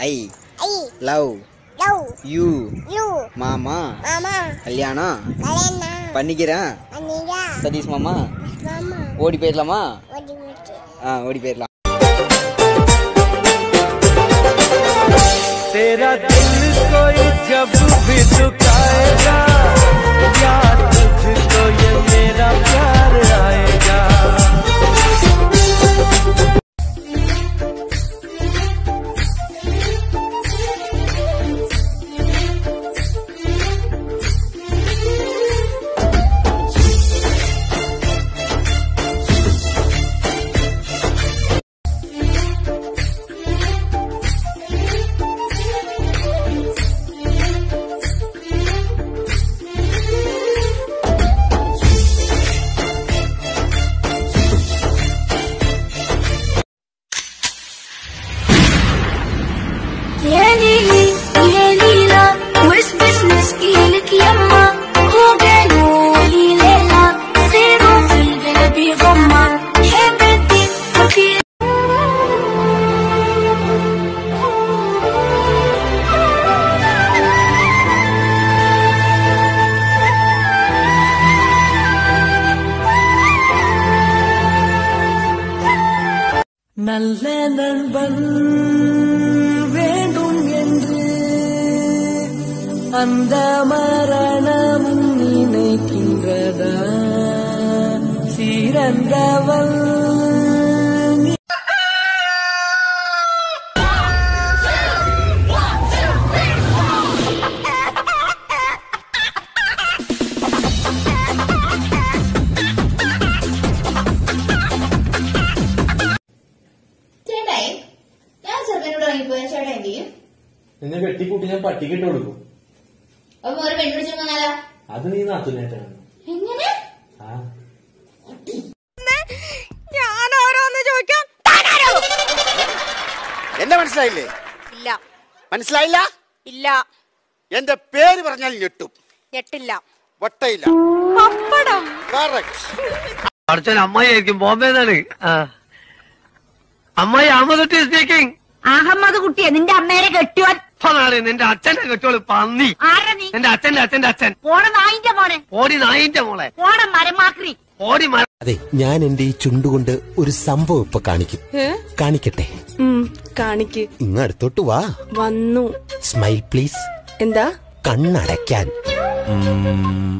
I love you மாமா கல்யாணம் பண்ணிக்கிறேன் சதீஷ் மாமா ஓடி போயிடலாமா ஆ ஓடி போயிடலாம் तेरा दिल कोई जब भी दुखाएगा வேண்டும் என்று அந்த மரணம் நினைக்கின்றதா? சிறந்தவள் നിന്നെ വെട്ടിക്കൂട്ടി ഞാൻ പട്ടിക്കിട്ട് കൊടുക്കും. അപ്പൊ വന്നാലോ അത് നീ നാത്തുനേറ്റാണ് എങ്ങനെ? ആ. ഞാൻ ഓരോന്ന് ചോദിക്കാം. എന്നെ മനസ്സിലായില്ലേ? ഇല്ല. മനസ്സിലായില്ല? ഇല്ല. എന്റെ പേര് പറഞ്ഞാൽ ഞെട്ടും. ഞെട്ടില്ല. വട്ടയില്ല. പപ്പടം. ആയിരിക്കും അമ്മായിരിക്കും ബോംബെന്നാണ് അമ്മായി അഹമ്മദ് സ്പീക്കിംഗ് അഹമ്മദ് കുട്ടിയെ നിന്റെ അമ്മേനെ കെട്ടിയോൻ അതാണ് നിന്റെ അച്ഛന്റെ കെട്ടോള് പന്നി ആരാ നീ എന്റെ അച്ഛന്റെ അച്ഛന്റെ അച്ഛൻ പോണ നായിന്റെ മോനെ ഓടി നായിന്റെ മോളെ പോണ മരമാക്രി ഓടി മര അതെ ഞാൻ എന്റെ ഈ ചുണ്ടുകൊണ്ട് ഒരു സംഭവം ഇപ്പൊ കാണിക്കും കാണിക്കട്ടെ കാണിക്ക് ഇങ്ങ് അടുത്തോട്ട് വാ വന്നു സ്മൈൽ പ്ലീസ് എന്താ കണ്ണടയ്ക്കാൻ ഉം.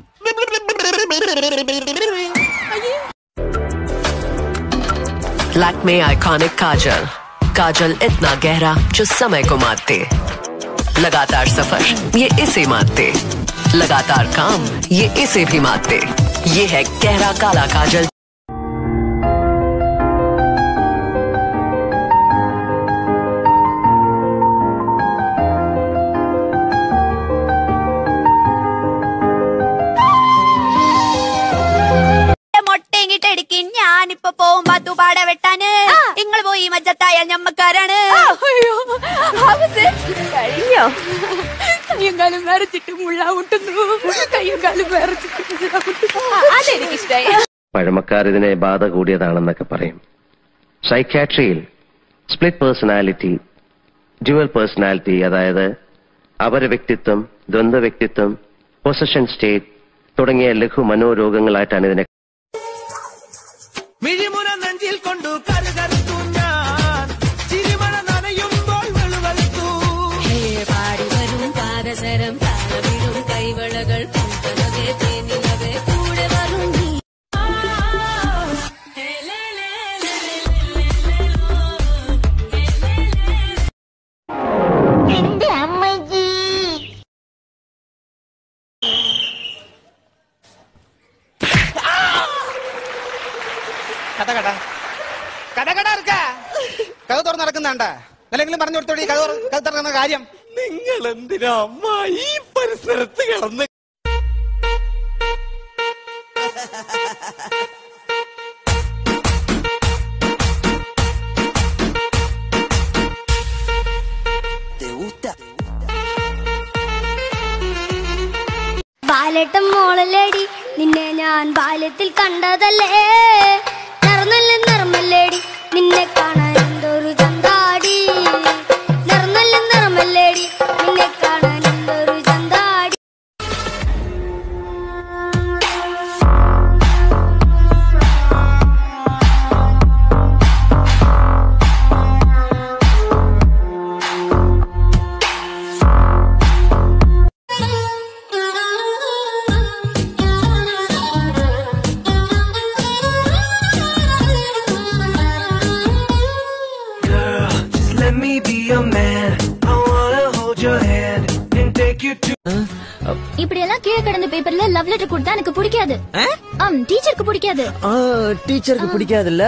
लैक्मे आइकॉनिक काजल काजल इतना गहरा जो समय को मारते लगातार सफर ये इसे मारते लगातार काम ये इसे भी मारते ये है गहरा काला काजल മൊട്ടയെങ്കിട്ട് അടിക്കും ഞാനിപ്പൊ പോവും പത്തുപാട വെട്ടാന് നിങ്ങൾ പോയി മജ്ജത്തായ ഞമ്മക്കാരാണ് കഴിഞ്ഞോ കയ്യും കാലും വരച്ചിട്ട് മുള്ള മുട്ടുന്നു കയ്യും കാലും വരച്ചിട്ട് മുള്ള മുട്ടുന്നു അതെനിക്കിഷ്ടായി. പഴമക്കാർ ഇതിനെ ബാധ കൂടിയതാണെന്നൊക്കെ പറയും. സൈക്യാട്രിയിൽ സ്പ്ലിറ്റ് പേഴ്സണാലിറ്റി ഡ്യുവൽ പേഴ്സണാലിറ്റി അതായത് അപര വ്യക്തിത്വം ദ്വന്ദ്വ വ്യക്തിത്വം പൊസഷൻ സ്റ്റേറ്റ് തുടങ്ങിയ ലഘു മനോരോഗങ്ങളായിട്ടാണ് ഇതിനെ മിഴിമുന നെഞ്ചിൽ കൊണ്ടു കരുകരുത്തു. കഥ കട കഥ കട ഇറക്ക കഥ തുറന്ന് നടക്കുന്നാണ്ട. അല്ലെങ്കിലും പറഞ്ഞു കൊടുത്തോടി കഥ കഥ തുറക്കുന്ന കാര്യം. നിങ്ങൾ എന്തിനാ അമ്മ ഈ പരിസരത്ത് കിടന്ന് ബാലട്ടം മോളല്ലേടി. നിന്നെ ഞാൻ ബാല്യത്തിൽ കണ്ടതല്ലേ? നിന്നെ കാണാൻ Let me be a man. I wanna hold your hand and take you to. இப்படி எல்லாம் கீழே கிடந்த பேப்பர்ல லவ் லெட்டர் கொடுத்தா எனக்கு பிடிக்காது. ஆம் டீச்சருக்கு பிடிக்காது. டீச்சருக்கு பிடிக்காதுல்ல?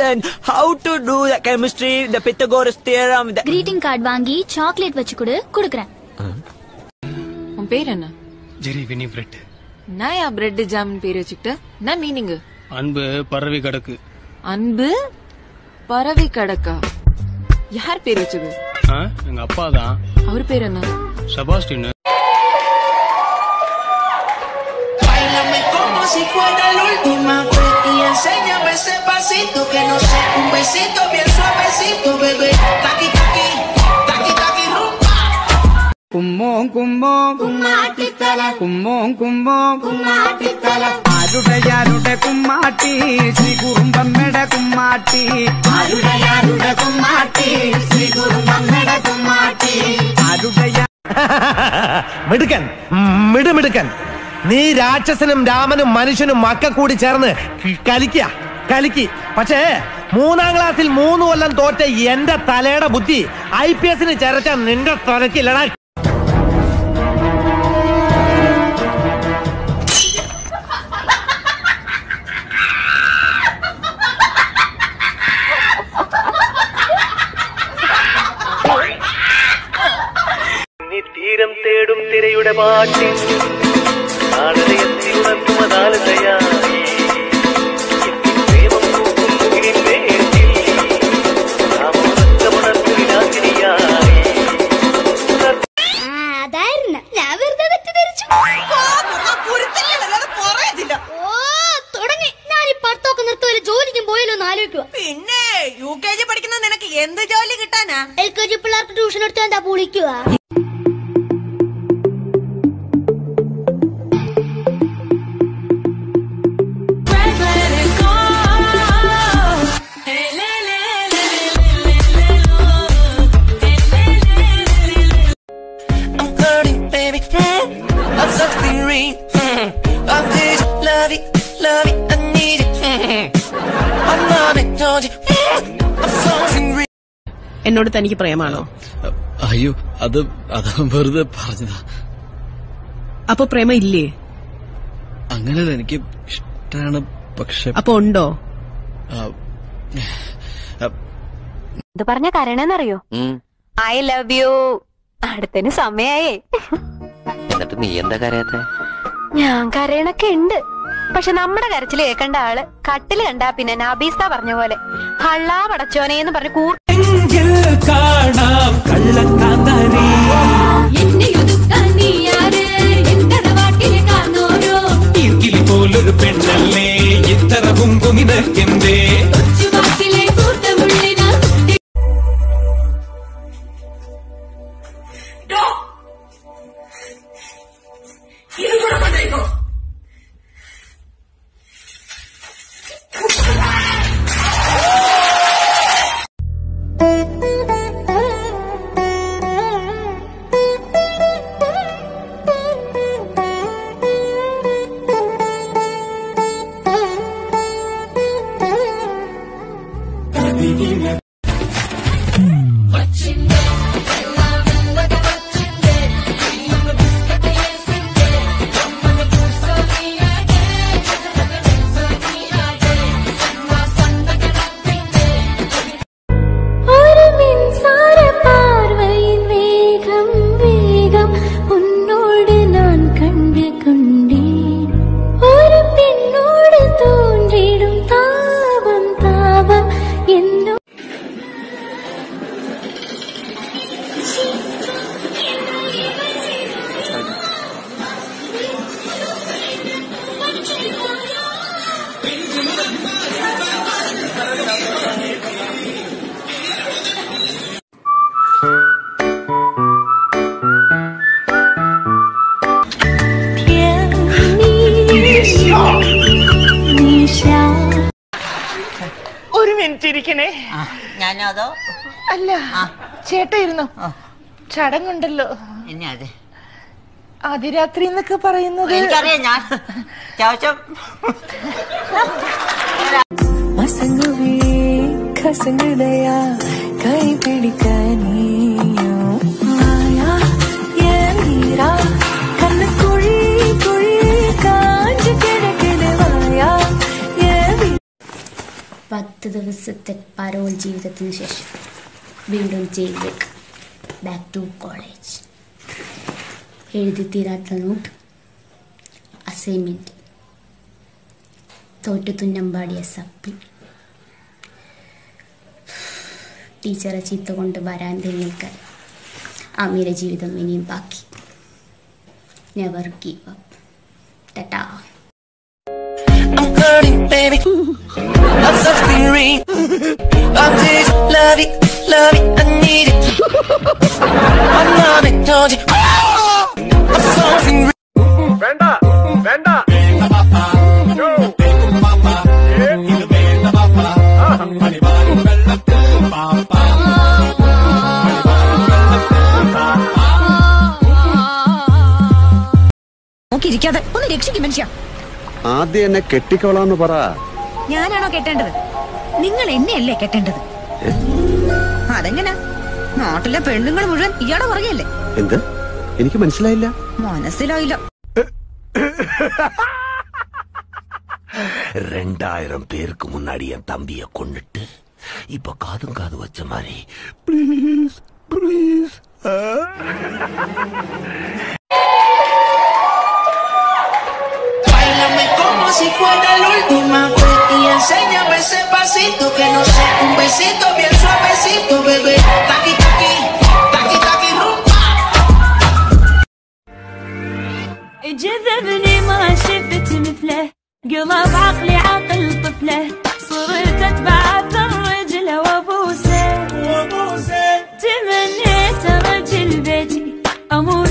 Then how to do the chemistry the Pythagoras theorem the greeting card வாங்கி சாக்லேட் வச்சு கொடு குடுக்குறேன். உன் பேர் என்ன? ஜெரி வினி பிரெட் நான் யா பிரெட் ஜாம் பேர் வச்சுக்கிட்ட? நான் மீனிங் அன்பு பரவி கிடக்கு. அன்பு பரவி கிடக்கா? யார் பேர் வச்சது எங்க அப்பா தான் அவர் பேர் என்ன Sebastian como si fuera la última. Vez y enséñame ese pasito que no sé, un besito bien suavecito, bebé. Taqui taqui, taqui taqui rumba. Cumbón, cumbón, cumbá, títala, cumbón, cumbón, cumbá, títala. ആരുടെ കുമ്മാട്ടി? ശ്രീ കുറുമ്പമ്മയുടെ കുമ്മാട്ടി. ആരുടയാരുടെ കുമ്മാട്ടി? ശ്രീ കുറുമ്പമ്മയുടെ കുമ്മാട്ടി. ആരുടെ മിടുക്കൻ മിടുമിടുക്കൻ. നീ രാക്ഷസനും രാമനും മനുഷ്യനും Mecca കൂടി ചേർന്ന് കലിക്ക കലിക്ക് പക്ഷേ മൂന്നാം ക്ലാസ്സിൽ മൂന്ന് കൊല്ലം തോറ്റ എന്റെ തലയുടെ ബുദ്ധി ഐ പി എസിന് ചേർച്ച നിന്റെ തലക്കില്ലടാ പഠിത്തമൊക്കെ തേടും തിരയുടെ പാട്ടി. പിന്നെ യു കെ ജി പഠിക്കുന്ന നിനക്ക് എന്ത് ജോലി കിട്ടാനാ? എൽ കെ ജി പിള്ളേർക്ക് ട്യൂഷൻ എടുത്താ എന്താ പൊളിക്കുക love it, I need it. I love it, don't you. Mm. I'm something ring. എന്നോട് തനിക്ക് പ്രേമാണോ അയ്യോ അത് അത് വെറുതെ പറഞ്ഞതാ അപ്പൊ പ്രേമ ഇല്ലേ അങ്ങനെ എനിക്ക് ഇഷ്ടമാണ് പക്ഷെ അപ്പൊ ഉണ്ടോ ഇത് പറഞ്ഞ കരണെന്നറിയോ ഐ ലവ് യു അടുത്തതിന് സമയായേ എന്നിട്ട് നീ എന്താ കരയാത്ത ഞാൻ കരയണൊക്കെ ഉണ്ട് പക്ഷെ നമ്മുടെ കരച്ചിൽ കേൾക്കേണ്ട ആൾ കട്ടിൽ കണ്ടാ പിന്നെ നബീസ പറഞ്ഞ പോലെ ഹള്ളാ പടച്ചോനെ എന്ന് പറഞ്ഞ് കൂർ കാണാം പോലൊരു പെണ്ണല്ലേ? ഇത്തര കുങ്കുമി ഒരു മിനിറ്റ് ഇരിക്കണേ. ഞാനതോ അല്ല ചേട്ടാ ഇരുന്നോ? ചടങ്ങുണ്ടല്ലോ അതെ. അതിരാത്രി എന്നൊക്കെ പറയുന്നത്. എനിക്കറിയാം ഞാൻ അത്യാവശ്യം കൈ പിടിക്കാനീയോ? പത്ത് ദിവസത്തെ പരോൾ ജീവിതത്തിന് ശേഷം വീണ്ടും ജയിലിലേക്ക്. ബാക്ക് ടു കോളേജ് എഴുതി തീരാത്ത നോട്ട് അസൈൻമെന്റ് തോറ്റു തുന്നമ്പാടിയ സപ്പി ടീച്ചറെ ചീത്ത കൊണ്ട് വരാന്തയിൽ നിൽക്കാൻ അമീര ജീവിതം ഇനിയും ബാക്കി നെവർ ഗീവ് അപ്പ് ടാറ്റാ I'm hurting, baby. I'm something. I'm just love it, love it, I need it. I'm something real. വേണ്ട വേണ്ട. നോക്കിയിരിക്കാതെ ഒന്ന് രക്ഷിക്കും മനുഷ്യ. ആദ്യം എന്നെ കെട്ടിക്കോളാന്ന് പറ. ഞാനാണോ കെട്ടേണ്ടത്? നിങ്ങൾ എന്നെയല്ലേ കെട്ടേണ്ടത്? അതെങ്ങനെ? നാട്ടിലെ പെണ്ണുങ്ങൾ മുഴുവൻ ഇയാളെ പറയല്ലേ എന്ത്? എനിക്ക് മനസ്സിലായില്ല മനസ്സിലായില്ല ரெண்டாயிரம் பேருக்கு முன்னாடி என் தம்பிய கொன்னுட்டு இப்ப காதும் காது வச்ச மாதிரி please please Báilame como si fuera la última vez y enséñame ese pasito que no sé, un besito bien suavecito, bebé. Taqui taqui, taqui جذبني ما شفت مثله. قلب عقلي عقل طفله. صرت أتبع أثر رجله وأبوسه. تمنيت رجل بيتي. أموت